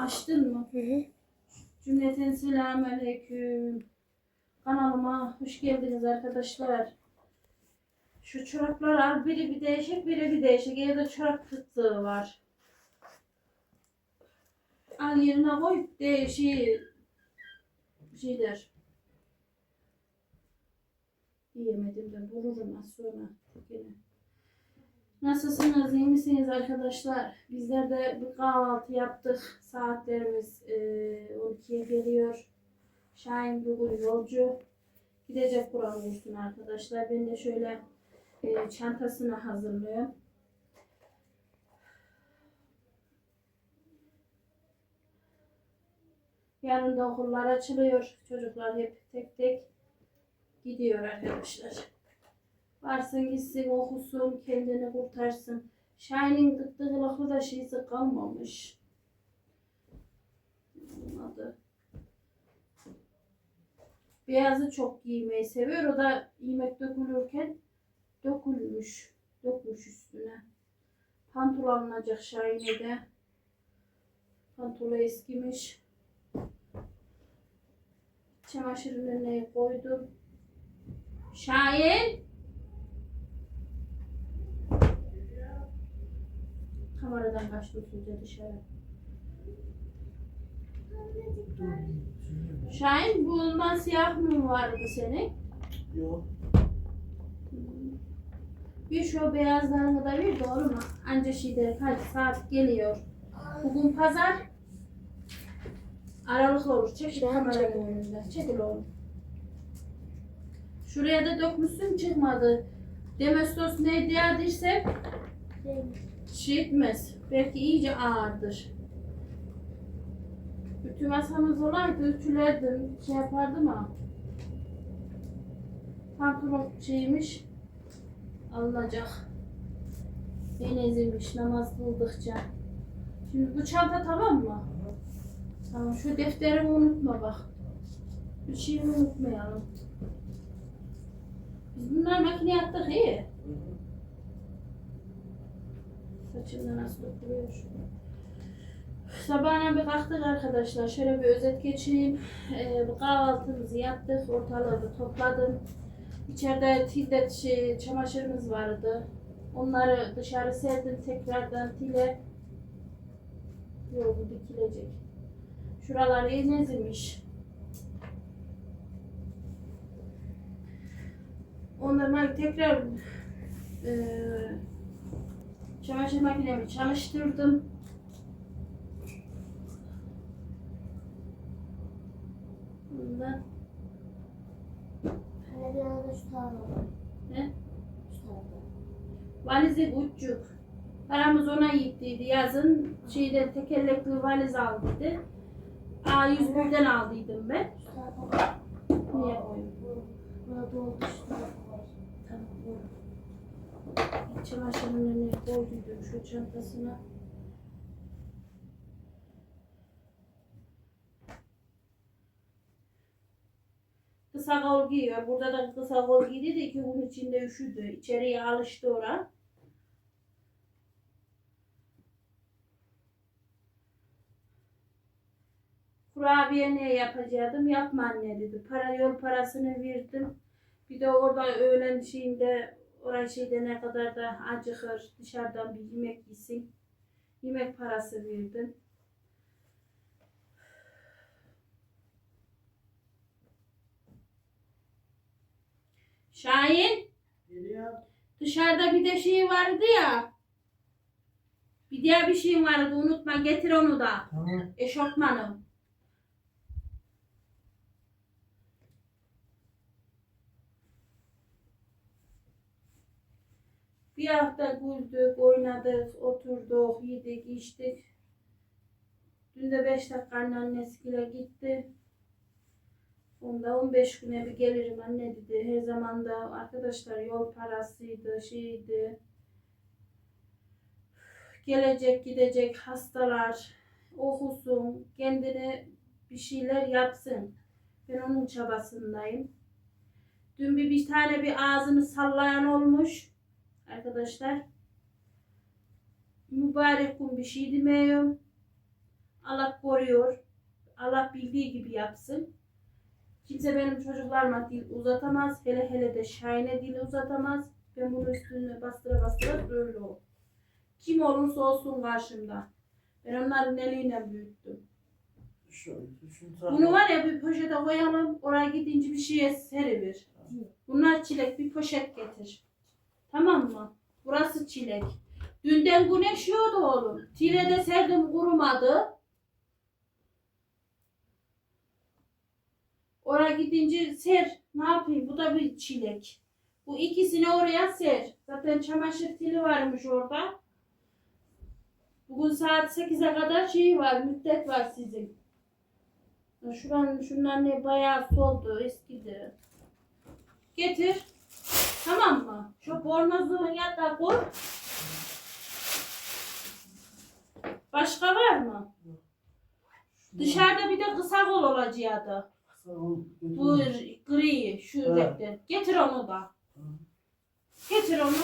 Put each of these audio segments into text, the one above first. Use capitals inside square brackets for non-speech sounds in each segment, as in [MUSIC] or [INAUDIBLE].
Açtın mı? Hı hı. Cümleten selamünaleyküm. Kanalıma hoş geldiniz arkadaşlar. Şu çoraplar al biri bir değişik biri bir değişik. Evde çorap kıtlığı var. Al yerine koy değişik şeyler. Yiyemedim de vururum az sonra. Yine. Nasılsınız? iyi misiniz arkadaşlar? Bizler de bir kahvaltı yaptık. Saatlerimiz e, 12'ye geliyor. Şahin bugün yolcu. Gidecek Kur'an kursuna arkadaşlar. Ben de şöyle e, çantasını hazırlıyorum. Yarın da okullar açılıyor. Çocuklar hep tek tek gidiyor arkadaşlar. Varsın gitsin okusun kendini kurtarsın. Şahin'in gıttığılıklı da şeysi kalmamış. Olmadı. Beyazı çok giymeyi seviyor. O da yemek dökülürken dökülmüş. Dökmüş üstüne. Pantol alınacak Şahin'e de. Pantolu eskimiş. Çamaşırın önüne koydum. Şahin! Kameradan kaçtı usulca dışarı. Şahin bundan siyah mı vardı senin? Yok. Bir şu beyazlarını da bir doğru mu? Anca şey der hadi saat geliyor. Bugün pazar. Aralıklı olur. Çek kameranın önünde. Çekil oğlum. Şuraya da dökmüşsün çıkmadı. Demestos ne diye dirse şey etmez. Belki iyice ağırdır. Ütü masamız olaydı ütülerdim. Şey yapardım ama. Pantolon şeymiş. Alınacak. En ezilmiş namaz kıldıkça. Şimdi bu çanta tamam mı? Tamam şu defterimi unutma bak. Bir şeyimi unutmayalım. Biz bunlar makine yaptık iyi. Saçımda nasıl oturuyor şu. Sabahına bir kalktık arkadaşlar. Şöyle bir özet geçeyim. Ee, kahvaltımızı yaptık. Ortalığı topladım. İçeride tilde şey, çamaşırımız vardı. Onları dışarı serdim tekrardan tile. Yok bu dikilecek. Şuralar yenilmiş. Onları tekrar eee çamaşır makinemi çalıştırdım. Hani bak. ne? Şu tarafa. Valizi uçuk. Paramız ona gittiydi yazın. Şeyden tekerlekli valiz aldıydı. A101'den aldıydım ben. Niye koyayım? Burada bak. Tamam. Çamaşırın önüne koyduydum şu çantasına. Kısa kol giyiyor. Burada da kısa kol giydi de iki gün içinde üşüdü. İçeriye alıştı ora. Kurabiye ne yapacaktım? Yapma anne dedi. Para yol parasını verdim. Bir de orada öğlen şeyinde oraya şeyde ne kadar da acıkır dışarıdan bir yemek yesin. Yemek parası verdim. Şahin Geliyor. dışarıda bir de şey vardı ya. Bir diğer bir şey vardı unutma getir onu da. Tamam. Eşofmanı. Bir hafta güldük, oynadık, oturduk, yedik, içtik. Dün de 5 dakika annesiyle gitti. Onda 15 güne bir gelirim anne dedi. Her zaman da arkadaşlar yol parasıydı, şeydi. Gelecek gidecek hastalar okusun, kendine bir şeyler yapsın. Ben onun çabasındayım. Dün bir, bir tane bir ağzını sallayan olmuş arkadaşlar. Mübarek gün bir şey demiyorum. Allah koruyor. Allah bildiği gibi yapsın. Kimse benim çocuklarıma dil uzatamaz. Hele hele de Şahin'e dil uzatamaz. Ben bunu üstüne bastıra bastıra böyle ol. Kim olursa olsun karşımda. Ben onların eliyle büyüttüm. Şu, şu tarafa. Bunu var ya bir poşete koyalım. Oraya gidince bir şeye seriver. Bunlar çilek bir poşet getir. Tamam mı? Burası çilek. Dünden güneş yiyordu oğlum. Tile de serdim kurumadı. Oraya gidince ser. Ne yapayım? Bu da bir çilek. Bu ikisini oraya ser. Zaten çamaşır tili varmış orada. Bugün saat 8'e kadar şey var, müddet var sizin. Şuranın şunlar ne bayağı soldu, eskidi. Getir. Tamam mı? Şu bornozluğun yanına koy. Başka var mı? Dışarıda bir de kısa kol olacaktı. Bu gri şu Evet. renkte. Getir onu da. Getir onu.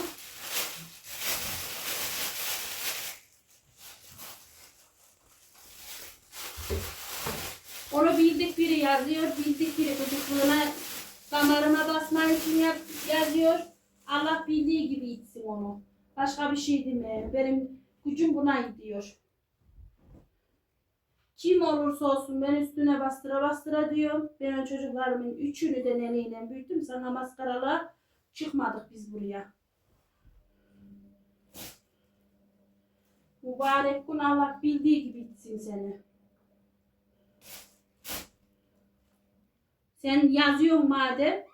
Onu bildik biri yazıyor, bildik biri gıdıklığına damarına basma için yazıyor. Allah bildiği gibi içsin onu. Başka bir şey deme. Benim gücüm buna gidiyor. Kim olursa olsun ben üstüne bastıra bastıra diyorum. Ben o çocuklarımın üçünü de neneyle büyüttüm. Sana maskaralar çıkmadık biz buraya. Mübarek gün Allah bildiği gibi itsin seni. Sen yazıyorsun madem.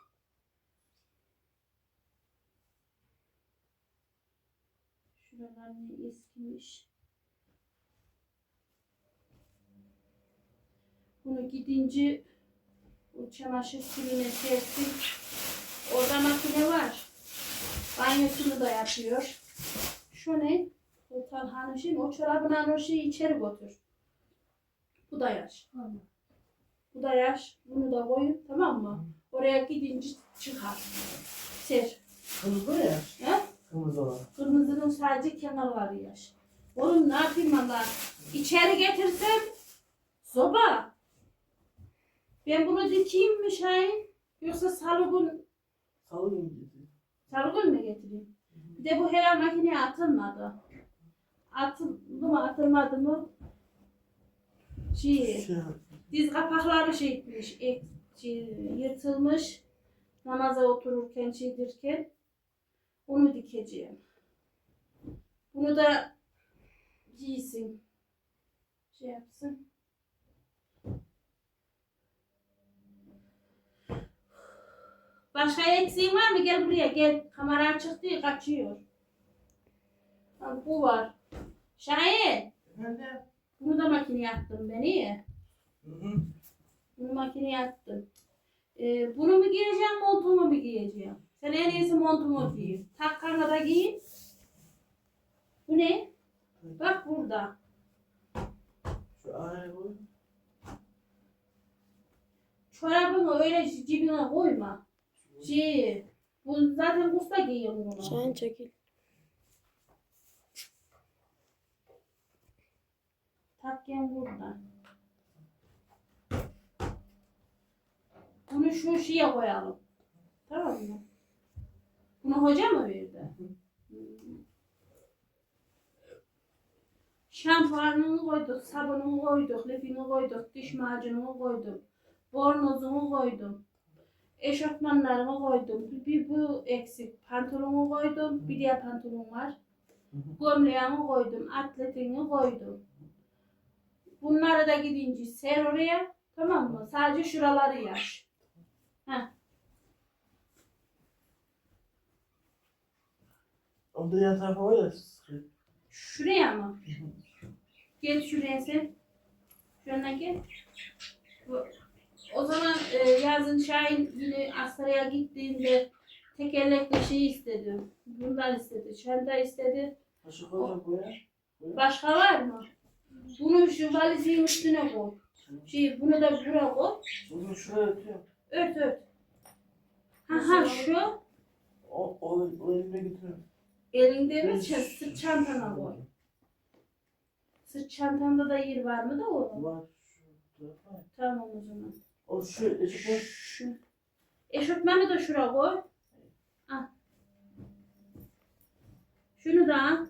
Şuralar ne eskimiş. Bunu gidince o çamaşır suyuna sersin. Orada makine var. Banyosunu da yapıyor. Şu ne? O Talhan'ın şey mi? O çorabından o şeyi içeri götür. Bu da yaş. Tamam. Bu da yaş. Bunu da koyun. Tamam mı? Oraya gidince çıkar. Ser. Kırmızı ya. He? Kırmızı olan. Kırmızının sadece kenarları yaş. Oğlum ne yapayım Allah? İçeri getirsem soba. Ben bunu dikeyim mi Şahin? Yoksa salıgun, Salı günü getir. salıgun mu getireyim? Bir de bu helal makineye atılmadı. Atıldı mı atılmadı mı? Şey, diz kapakları şey etmiş, şey, yırtılmış. Namaza otururken, şeydirken onu dikeceğim. Bunu da giysin. Şey yapsın. Başka eksiğin var mı? Gel buraya gel. Kamera açık değil, kaçıyor. Bu var. Şahin. Bunu da makineye attım ben iyi. Hı hı. Bunu makineye attım. Ee, bunu mu giyeceğim, montumu mu giyeceğim? Sen en iyisi montumu giy. Takkanla da giy. Bu ne? Bak burada. Şu araya koy. Çorabını öyle cebine koyma. Şey, bu zaten usta giyiyor bunu. Şahin çekil. Takken burada. Bunu şu şeye koyalım. Tamam mı? Bunu hoca mı verdi? Şampuanını koyduk, sabununu koyduk, lifini koyduk, diş macununu koydum. Bornozumu koydum. Eşofmanlarımı koydum. Bir, bu eksik. Pantolonu koydum. Bir diğer pantolon var. Gömleğimi koydum. Atletini koydum. Bunları da gidince ser oraya. Tamam mı? Sadece şuraları yaş. Orada yan tarafa var ya. sıkı. Şuraya mı? [LAUGHS] Gel şuraya sen. Şuna gel. Bu- O zaman e, yazın Şahin yine Astara'ya gittiğinde tekerlekli şey istedi. Bundan istedi. Çanta istedi. Taşı koyacak buraya. Başka var mı? Bunu şu valizin üstüne koy. Şey, bunu da buraya koy. Bunu şuraya atıyorum. Ört ört. Ha ha şu. O, o, o elime getiriyorum. Elinde mi? Ç- sırt çantana koy. Sırt çantanda da yer var mı da oğlum? Var. Şu tarafa. Tamam o zaman. O şu eşitler. Şu. Eşofmanı da şuraya koy. Al. Şunu da al.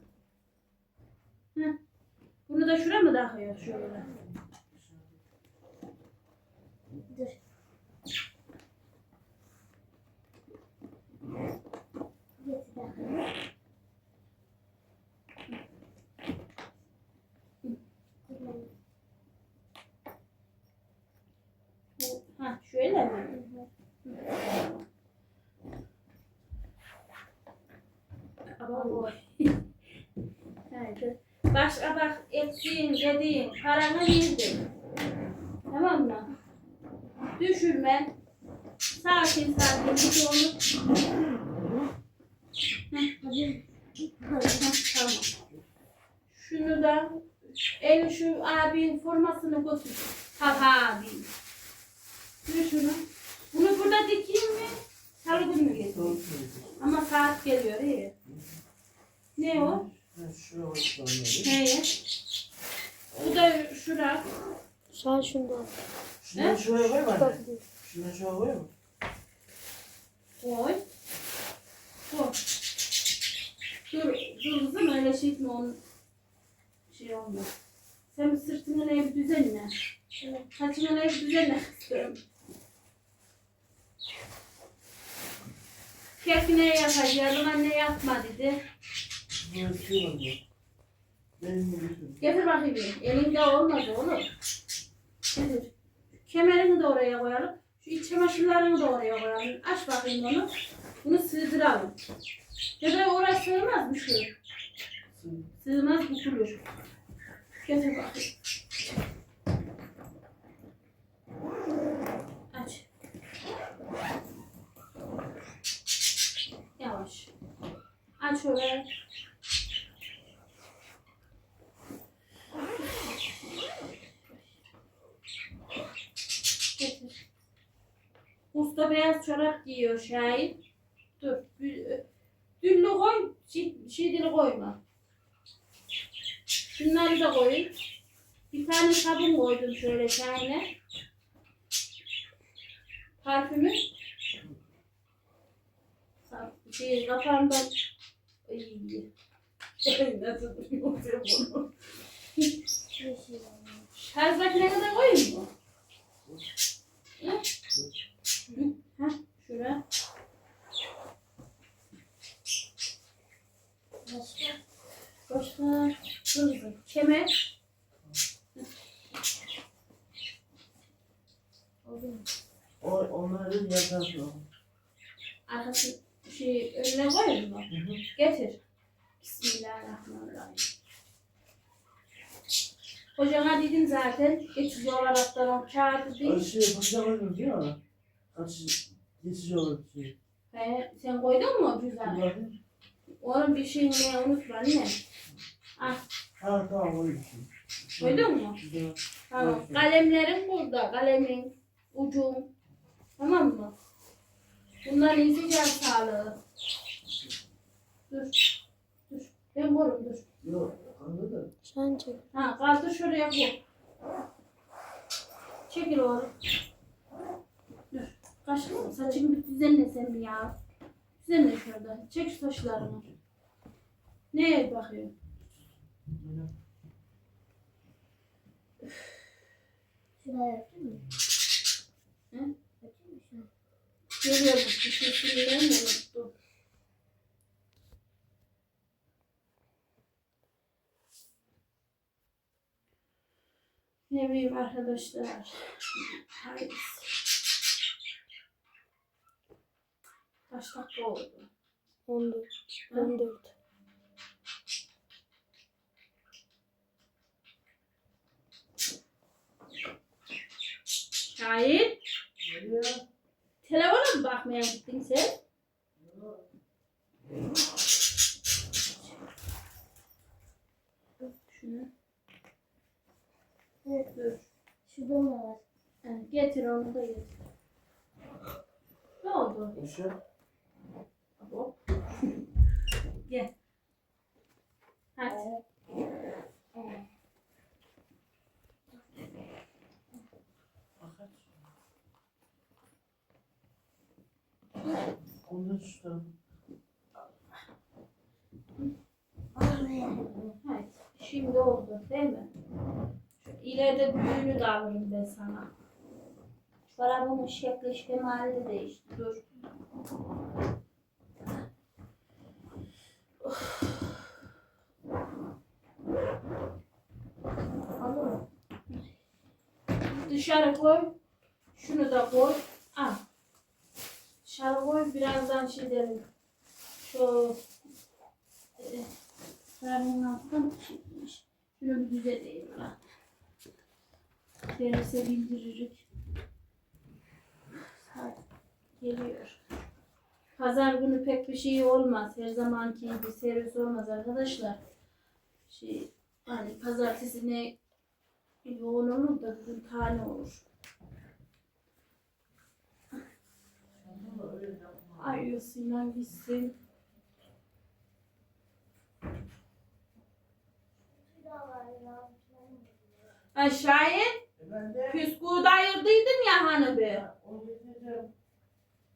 Heh. Bunu da şuraya mı takıyor şöyle? Dur. Getir bakalım. Kullan. Bu- Ha şöyle mi? Bu. [LAUGHS] Başka bak ettiğin, dediğin, paranı verdin. Tamam mı? Düşürme. Sakin sakin bir onu. Hadi. Tamam. Şunu da el şu abinin formasını götür. Ha ha abi. Dur şunu. Bunu burada dikeyim mi? Salı günü mü getireyim? Ama saat geliyor iyi. Ne o? Neye? Bu da şura. Sen şunu al. Şunu şuraya koy mu anne? Şunu şuraya koy mu? Koy. Dur, dur kızım öyle şey etme onun şey olmaz. Sen sırtını ne bir düzenle. Saçını ne bir düzenle istiyorum. Kefine yapacağım anne yapma dedi. Getir bakayım bir. Elinde olmaz oğlum. Getir. Kemerini de oraya koyalım. Şu iç çamaşırlarını da oraya koyalım. Aç bakayım onu. Bunu sığdıralım. Ya da oraya sığmaz mı şu? Sığmaz bükülür. Getir bakayım. Aç. Yavaş. Aç oraya. Usta beyaz çorap giyiyor Şahin. Dur. gü- Düllü koy. Şey, şey koyma. Şunları da koyun. Bir tane sabun koydum şöyle Şahin'e. Parfümü. Şey kafamdan. [LAUGHS] Nasıl duruyor bunu? Makinene de koyayım mı? Hı, Ha, şuraya. Başka? Başka kızım. Kemer. Oldu mu? O, onları yan tarafına. Arkası şey önüne? Hı hı. Getir. Bismillahirrahmanirrahim. Hocama dedim zaten geçici olarak da o kağıdı Öyle değil. şey yapacağım değil mi? Kaç geçici olur bir şey. He, sen koydun mu güzel? bakayım. Onun bir şeyini unutma anne. Ah, Ha tamam o şey. koydun mu? Tamam. Kalemlerin burada. Kalemin, ucum. Tamam mı? Bunlar izleyeceğim sağlığı. Dur. Dur. Ben korum dur. Yok anladım. Sen çek. Ha kaldır şuraya koy. Çekil oğlum. Dur. Kaşın saçını bir düzenle sen bir ya. Düzenle şurada. Çek şu saçlarını. Neye bakıyorsun? Şuraya yapayım mı? Hı? Yapayım mı? Geliyor bu. Bir söyleyeyim mi? Unuttum. Ne bileyim arkadaşlar. Hayır. Kaç dakika oldu? 14. Hı? 14. Şahin. Telefona mı bakmaya gittin sen? Şunu. Evet. Dur. Şurada var. Getir onu da getir. Ne oldu? Işık. Hop. Gel. Hadi. Evet. Şu tarafa. Evet. Şimdi oldu değil mi? Şu ileride düğünü de alırım ben sana. Çorabımın şekli şemali de değişti. Dur. Mu? Dışarı koy. Şunu da koy. Koy. Birazdan şey derim. Şu e, altından çıkmış. Şunu bir düzelteyim ben. Gelirse bildiririk. Saat geliyor. Pazar günü pek bir şey olmaz. Her zamanki gibi servis olmaz arkadaşlar. Şey, hani pazartesi ne yoğun olur da bugün tane olur. Yosina gitsin. Efendim? püsküvü de ayırdıydım ya hani be.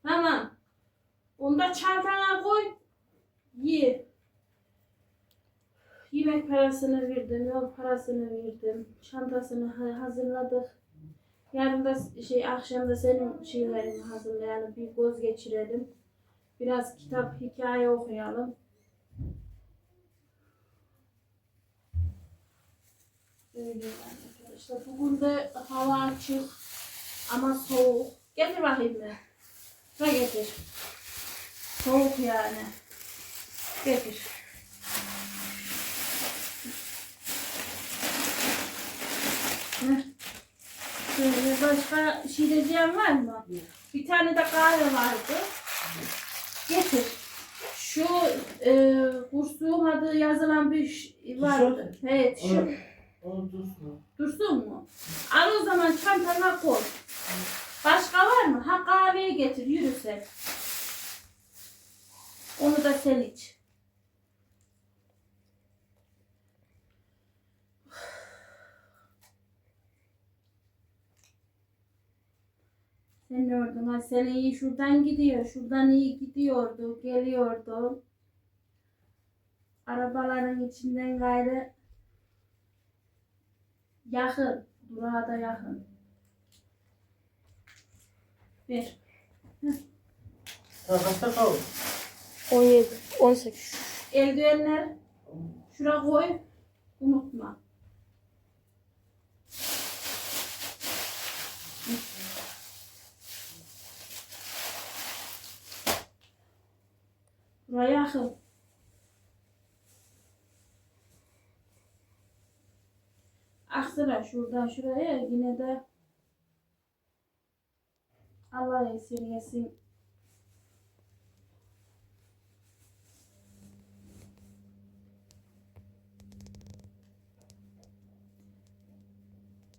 Tamam. Onu da çantana koy. Ye. Yemek parasını verdim, yol parasını verdim. Çantasını ha- hazırladık. Yarın da şey akşam da senin şeylerini hazırlayalım. Bir göz geçirelim. Biraz kitap, hikaye okuyalım. Öyle arkadaşlar. Bugün de hava açık ama soğuk. Getir bakayım bir. Şuna getir. Soğuk yani. Getir. Şöyle başka şey diyeceğim var mı? Bir tane de kahve vardı. Getir. Şu e, kursuğun adı yazılan bir ş- vardı. Evet şu. Onu, onu dursun. Dursun mu? Al o zaman çantana koy. Başka var mı? Ha kahveye getir yürü sen. Onu da sen iç. Sen ne ordun? Ha, sen iyi şuradan gidiyor. Şuradan iyi gidiyordu. Geliyordu. Arabaların içinden gayrı Yakın. Durağa da yakın. Bir. Sen kaçta kaldın? 17, 18. Eldivenler şura koy. Unutma. Yakın. Aksana şuradan şuraya yine de Allah esirgesin.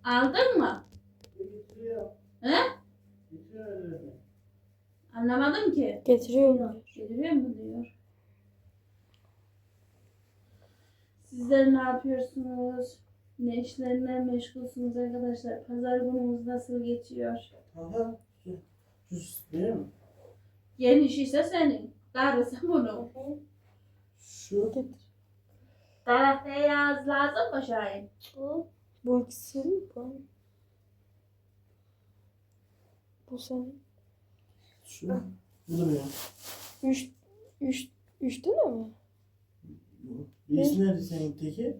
Aldın mı? Getiriyor. He? Getiriyor. Anlamadım ki. Getiriyorum. Getiriyor mu diyor. Sizler ne yapıyorsunuz? Ne işlerle meşgulsünüz arkadaşlar? Pazar günümüz nasıl geçiyor? Aha. Şu değil mi? Geniş ise senin. Darısı bunu. Şu. Getir. Taraf beyaz lazım mı Şahin? Bu. Bu ikisi bu. Bu senin. Şu. Bu duruyor. 3 3 3 değil mi? Birisi nerede senin teki?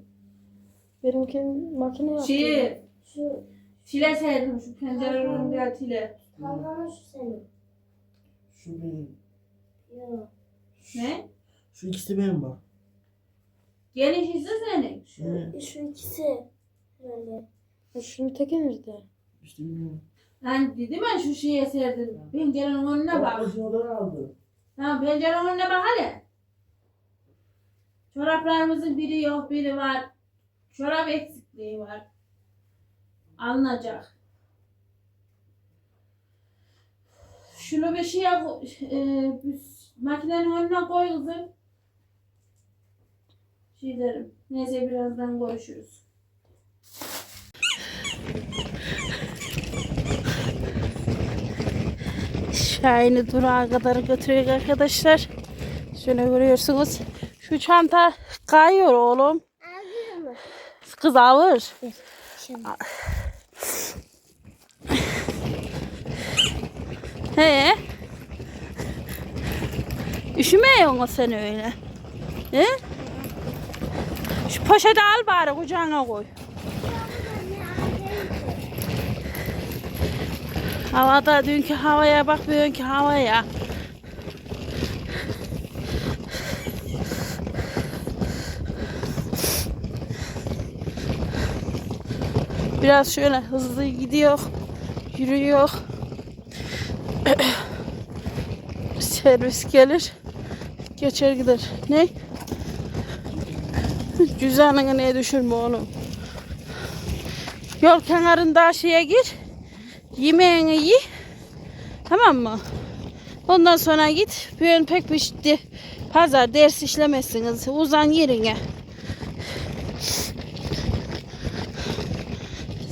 Benimkinin makine yaptı. Şey, Şu. tile serdim şu pencerenin önünde tile. Tamamen şu senin. Şu benim. Yok. Ne? Şu ikisi benim bak. Geniş ise senin. Şu, Evet. şu ikisi. Böyle. Ya Şunun teki nerede? İşte bilmiyorum. Lan dedim ben şu şeye serdim. Pencerenin önüne bak. Odadan aldı. Tamam pencerenin önüne bak hele. Çoraplarımızın biri yok biri var. Çorap eksikliği var. Alınacak. Şunu bir şeye e, makinenin önüne koy kızım. Şey derim. Neyse birazdan. Şu Şahin'i durağa kadar götürüyor arkadaşlar. Şöyle görüyorsunuz. Şu çanta kayıyor oğlum. Ağzıyor mu? Kız ağır. Şimdi. He? Üşümüyor mu sen öyle? He? Şu poşeti al bari kucağına koy. Havada dünkü havaya bak bugünkü havaya. Biraz şöyle hızlı gidiyor, yürüyor. [CLEARS THROAT] Servis gelir, geçer gider. Ne? [LAUGHS] Cüzdanını neye düşürme oğlum. Yol kenarında şeye gir. Yemeğini ye. Tamam mı? Ondan sonra git. Bugün pek bir pazar ders işlemezsiniz. Uzan yerine.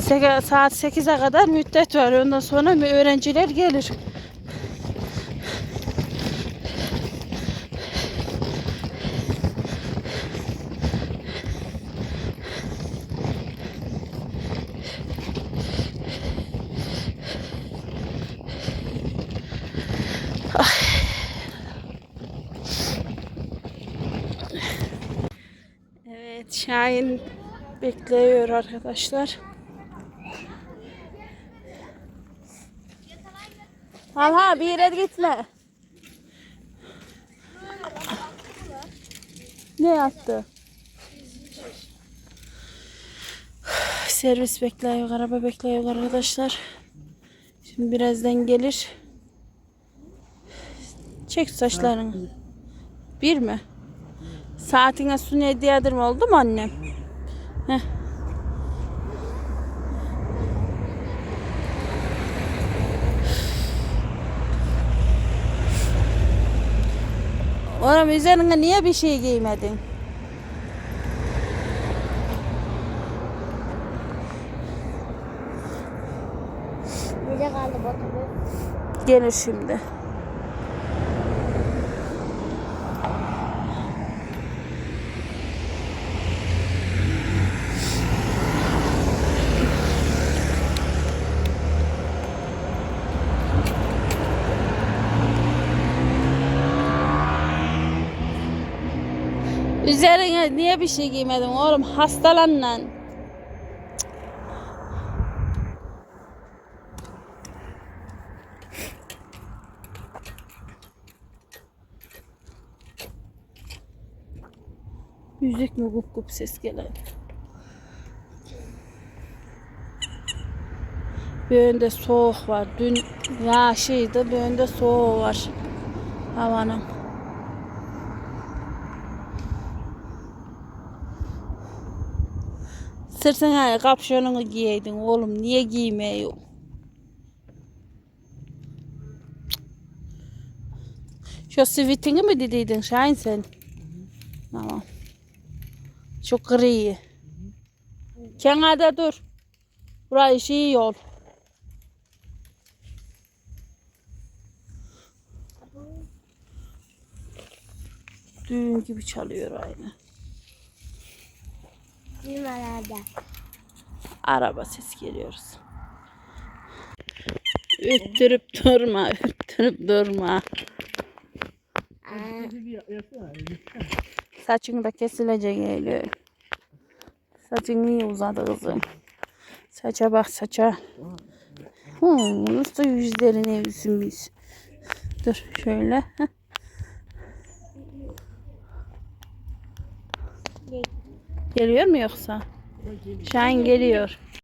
Saat 8'e kadar müddet var. Ondan sonra öğrenciler gelir. Evet Şahin bekliyor arkadaşlar. Talha bir yere gitme. Ne yaptı? Servis bekliyor, araba bekliyor arkadaşlar. Şimdi birazdan gelir. Çek saçlarını. Bir mi? Saatine su ne diyedir oldu mu annem? Heh. Oğlum üzerine niye bir şey giymedin? Nerede kaldı otobüs? Gelir şimdi. Niye bir şey giymedin oğlum? Hastalan lan. Müzik mi gup gup ses gelen? Bir önde soğuk var. Dün yağışıydı. Bir önde soğuğu var. Havanın. Sırtına kapşonunu giyeydin oğlum. Niye giymiyor? Şu sivitini mi dediydin Şahin sen? Tamam. Çok gri. Kenarda dur. Burayı şey yol. Düğün gibi çalıyor aynı. Araba ses geliyoruz. Üttürüp durma, üttürüp durma. Saçın da kesilecek geliyor. Saçın niye uzadı kızım? Saça bak saça. Hmm, nasıl yüzlerin evsimiz. Dur şöyle. heh. Geliyor mu yoksa? Şahin geliyor.